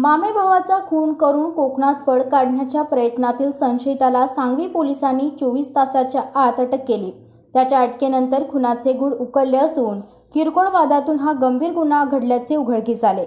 मामे भावाचा खून करून कोकणात पळ काढण्याच्या प्रयत्नातील संशयिताला सांगवी पोलिसांनी चोवीस तासाच्या आत अटक केली. त्याच्या अटकेनंतर खुनाचे गुण उकलले असून किरकोळ वादातून हा गंभीर गुन्हा घडल्याचे उघडकीस आले.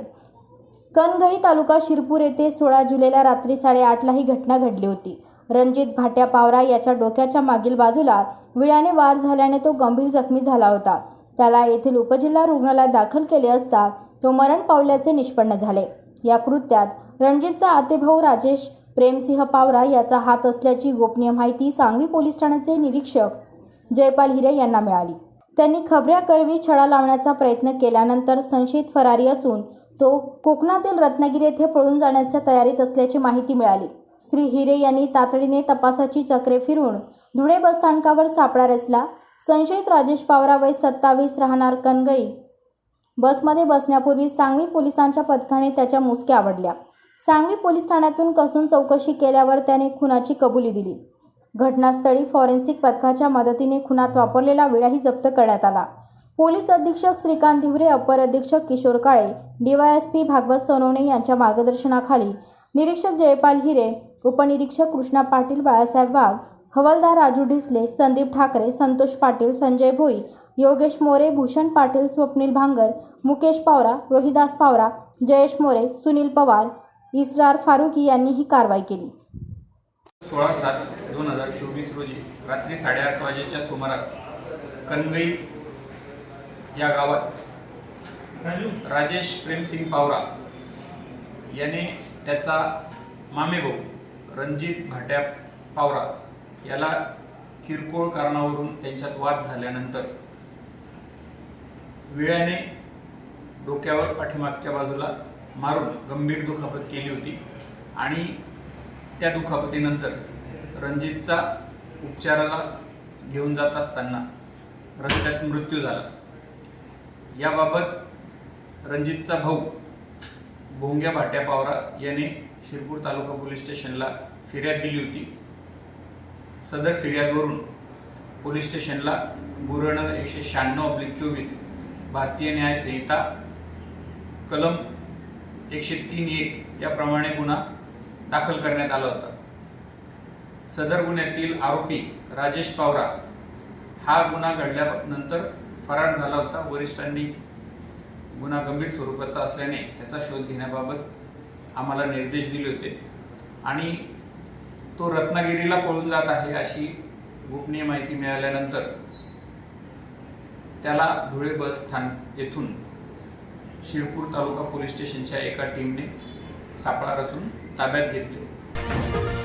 कनगही तालुका शिरपूर येथे सोळा जुलैला रात्री साडेआठला ही घटना घडली होती. रणजित भाट्या पावरा याच्या डोक्याच्या मागील बाजूला विळ्याने वार झाल्याने तो गंभीर जखमी झाला होता. त्याला येथील उपजिल्हा रुग्णालयात दाखल केले असता तो मरण पावल्याचे निष्पन्न झाले. या कृत्यात रणजितचा आतेभाऊ राजेश प्रेमसिंह पावरा याचा हात असल्याची गोपनीय माहिती सांगवी पोलीस ठाण्याचे निरीक्षक जयपाल हिरे यांना मिळाली. त्यांनी खबऱ्या करवी छडा लावण्याचा प्रयत्न केल्यानंतर संशयित फरारी असून तो कोकणातील रत्नागिरी येथे पळून जाण्याच्या तयारीत असल्याची माहिती मिळाली. श्री हिरे यांनी तातडीने तपासाची चक्रे फिरून धुळे बसस्थानकावर सापळा रचला. संशयित राजेश पावरा वय सत्तावीस राहणार कनगई बसमध्ये बसण्यापूर्वी सांगवी पोलिसांच्या पथकाने त्याच्या मुसक्या आवडल्या. सांगवी पोलीस ठाण्यातून कसून चौकशी केल्यावर त्याने खुनाची कबुली दिली. घटनास्थळी फॉरेन्सिक पथकाच्या मदतीने खुनात वापरलेला विळाही जप्त करण्यात आला. पोलीस अधीक्षक श्रीकांत धिवरे अपर अधीक्षक किशोर काळे डीवायएसपी भागवत सोनवणे यांच्या मार्गदर्शनाखाली निरीक्षक जयपाल हिरे उपनिरीक्षक कृष्णा पाटील बाळासाहेब वाघ हवालदार राजू ढिसले संदीप ठाकरे संतोष पाटील संजय भोई योगेश मोरे भूषण पाटील स्वप्नील भांगर मुकेश पावरा रोहिदास पावरा जयेश मोरे सुनील पवार इसरार फारुकी यांनी ही कारवाई केली. सोळा सात दोन हजार चोवीस रोजी रात्री साडेआठ वाजेच्या सुमारास कनगई या गावात राजेश प्रेमसिंग पावरा याने त्याचा मामेभाऊ रणजित भाट्या पावरा याला किरकोळ कारणावरून त्यांच्यात वाद झाल्यानंतर विळ्याने डोक्यावर पाठीमागच्या बाजूला मारून गंभीर दुखापत केली होती आणि त्या दुखापतीनंतर रणजितचा उपचाराला घेऊन जात असताना रस्त्यात मृत्यू झाला. याबाबत रणजितचा भाऊ भोंग्या भाट्या पावरा याने शिरपूर तालुका पोलीस स्टेशनला फिर्याद दिली होती. सदर फिर्यादवरून पोलीस स्टेशनला गुरण एकशे शहाण्णव अब्लिक चोवीस भारतीय न्याय संहिता कलम एकशे तीन एक याप्रमाणे गुन्हा दाखल करण्यात आला होता. सदर गुन्ह्यातील आरोपी राजेश पावरा हा गुन्हा घडल्यानंतर फरार झाला होता. वरिष्ठांनी गुन्हा गंभीर स्वरूपाचा असल्याने त्याचा शोध घेण्याबाबत आम्हाला निर्देश दिले होते आणि तो रत्नागिरीला पळून जात आहे अशी गोपनीय माहिती मिळाल्यानंतर त्याला धुळे बस स्थान येथून शिरपूर तालुका पोलीस स्टेशनच्या एका टीमने सापळा रचून ताब्यात घेतले.